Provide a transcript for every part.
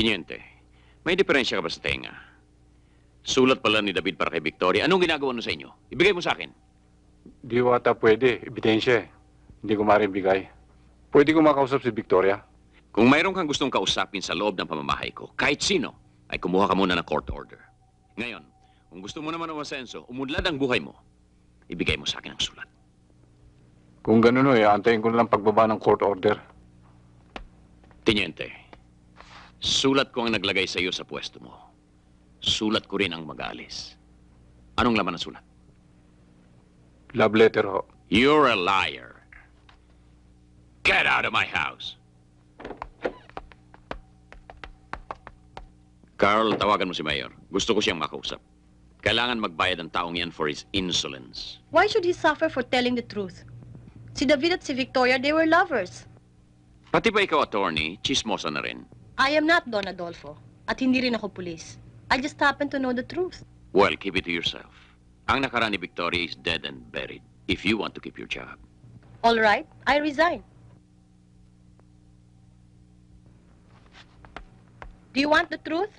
Tiniente, may diferensya ka ba sa tenga? Sulat pala ni David para kay Victoria. Anong ginagawa no sa inyo? Ibigay mo sa akin. Di ko ata pwede. Ebidensya eh. Hindi ko maribigay. Pwede ko makausap si Victoria? Kung mayroon kang gustong kausapin sa loob ng pamamahay ko, kahit sino, ay kumuha ka muna ng court order. Ngayon, kung gusto mo naman ng masenso, umunlad ang buhay mo, ibigay mo sa akin ang sulat. Kung ganun o, eh, antayin ko na lang pagbaba ng court order. Tiniente, sulat ko ang naglagay sa iyo sa pwesto mo. Sulat ko rin ang mag-aalis. Anong laman ng sulat? Love letter ho. You're a liar. Get out of my house. Carl, tawagan mo si Mayor. Gusto ko siyang makausap. Kailangan magbayad ang taong yan for his insolence. Why should he suffer for telling the truth? Si David at si Victoria, they were lovers. Pati ba ikaw, attorney, chismosa na rin? I am not Don Adolfo. At hindi rin ako pulis. I just happen to know the truth. Well, keep it to yourself. Ang nakaraan ni Victoria is dead and buried if you want to keep your job. All right, I resign. Do you want the truth?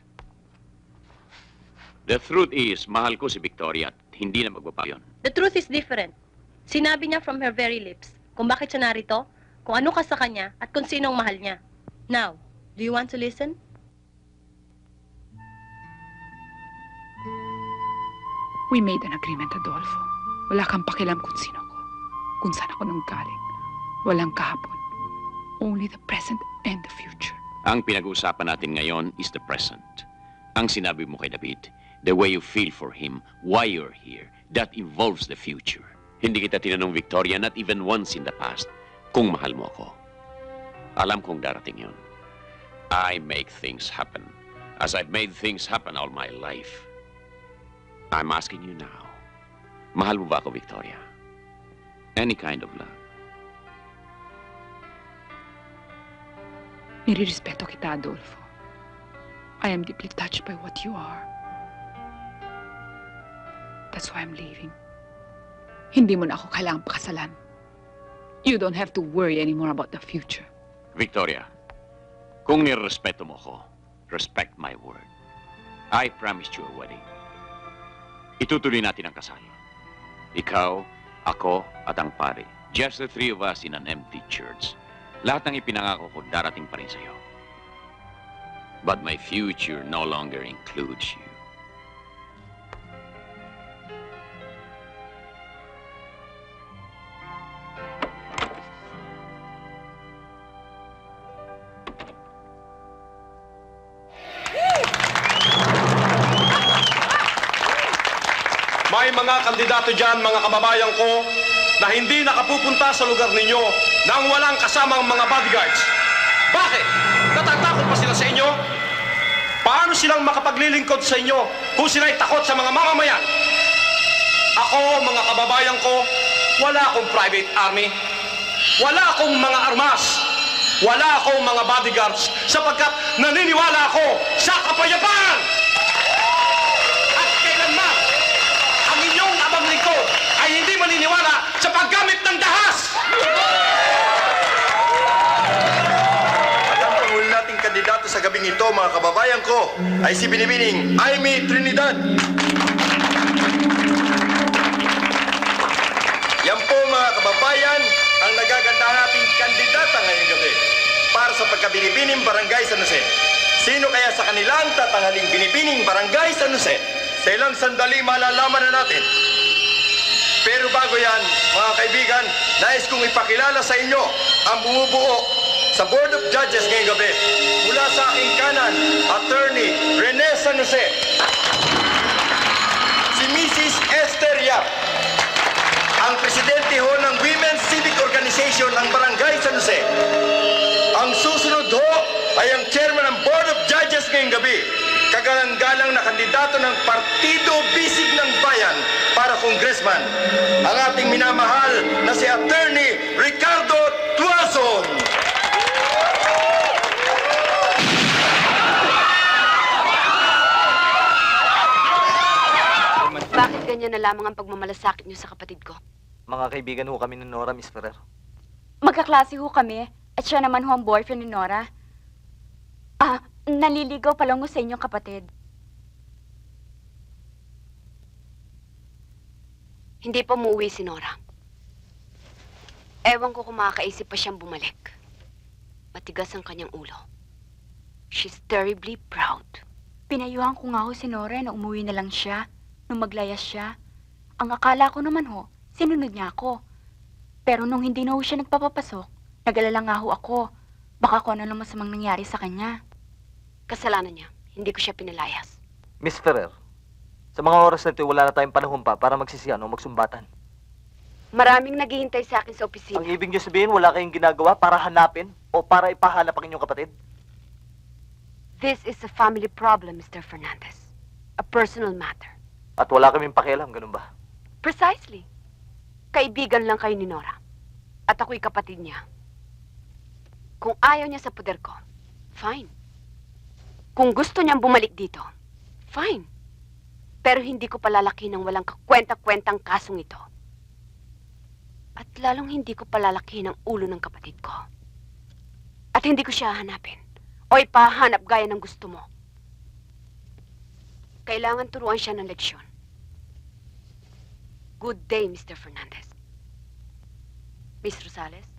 The truth is, mahal ko si Victoria at hindi na magbabago yun. The truth is different. Sinabi niya from her very lips kung bakit siya narito, kung ano ka sa kanya, at kung sino ang mahal niya. Now, do you want to listen? We made an agreement, Adolfo. Wala kang pakialam kung sino ko. Kung saan ako nanggaling. Walang kahapon. Only the present and the future. Ang pinag-uusapan natin ngayon is the present. Ang sinabi mo kay David, the way you feel for him, why you're here, that involves the future. Hindi kita tinanong, Victoria, not even once in the past, kung mahal mo ako. Alam kong darating yun. I make things happen, as I've made things happen all my life. I'm asking you now, mahal mo ba ako, Victoria? Any kind of love. Nirirespeto kita, Adolfo. I am deeply touched by what you are. That's why I'm leaving. Hindi mo na ako kailangang pakasalan. You don't have to worry anymore about the future. Victoria, kung nirespeto mo ko, respect my word. I promised you a wedding. Itutuloy natin ang kasal. Ikaw, ako, at ang pare. Just the three of us in an empty church. Lahat ng ipinangako ko darating pa rin sa'yo. But my future no longer includes you. May mga kandidato dyan, mga kababayan ko, na hindi nakapupunta sa lugar ninyo nang walang kasamang mga bodyguards. Bakit? Natatakot pa sila sa inyo? Paano silang makapaglilingkod sa inyo kung sila'y takot sa mga mamamayan? Ako, mga kababayan ko, wala akong private army. Wala akong mga armas. Wala akong mga bodyguards sapagkat naniniwala ako sa kapayapaan! At kailanman, ang inyong abang lingkod ay hindi maniniwala sa paggamit ng dahas! At ang pangulo nating kandidato sa gabing ito, mga kababayan ko, ay si Binibining Aimee Trinidad. Yan po, mga kababayan, ang nagaganda nating kandidata ngayong gabi para sa pagkabinibining Barangay San Jose. Sino kaya sa kanilang tatangaling binibining Barangay San Jose? Sa ilang sandali malalaman na natin. Pero bago yan, mga kaibigan, nais kong ipakilala sa inyo ang bumubuo sa Board of Judges ngayong gabi. Mula sa aking kanan, Attorney Rene San Jose. Si Mrs. Esther Yap. Ang presidente ho ng Women's Civic Organization ng Barangay San Jose. Ang susunod ho ay ang chairman ng Board of Judges ngayong gabi. Kagalang-galang na kandidato ng Partido Bisig ng Bayan para congressman. Ang ating minamahal na si Attorney Ricardo Tuazon. Bakit ganyan na lamang ang pagmamalasakit niyo sa kapatid ko? Mga kaibigan ho kami ni Nora, Miss Ferrer. Magkaklase ho kami, at siya naman ho ang boyfriend ni Nora. Ah, Naliligaw pa lang mo sa inyong kapatid. Hindi pa umuwi si Nora. Ewan ko kung makakaisip pa siyang bumalik. Matigas ang kanyang ulo. She's terribly proud. Pinayuhan ko nga ho si Nora na umuwi na lang siya nung maglayas siya. Ang akala ko naman ho, sinunod niya ako. Pero nung hindi na ho siya nagpapapasok, nag-alala nga ho ako. Baka kung ano lang masamang nangyari sa kanya. Kasalanan niya. Hindi ko siya pinalayas. Miss Ferrer, sa mga oras na ito, wala na tayong panahon pa para magsisiyan o magsumbatan. Maraming naghihintay sa akin sa opisina. Ang ibig niyo sabihin, wala kayong ginagawa para hanapin o para ipahanap ang inyong kapatid? This is a family problem, Mr. Fernandez. A personal matter. At wala kaming pakialam, ganun ba? Precisely. Kaibigan lang kayo ni Nora. At ako'y kapatid niya. Kung ayaw niya sa poder ko, fine. Kung gusto niyang bumalik dito, fine. Pero hindi ko palalaki ng walang kakwenta-kwentang kasong ito. At lalong hindi ko palalaki ng ulo ng kapatid ko. At hindi ko siya hanapin o ipahanap gaya ng gusto mo. Kailangan turuan siya ng leksyon. Good day, Mr. Fernandez. Miss Rosales?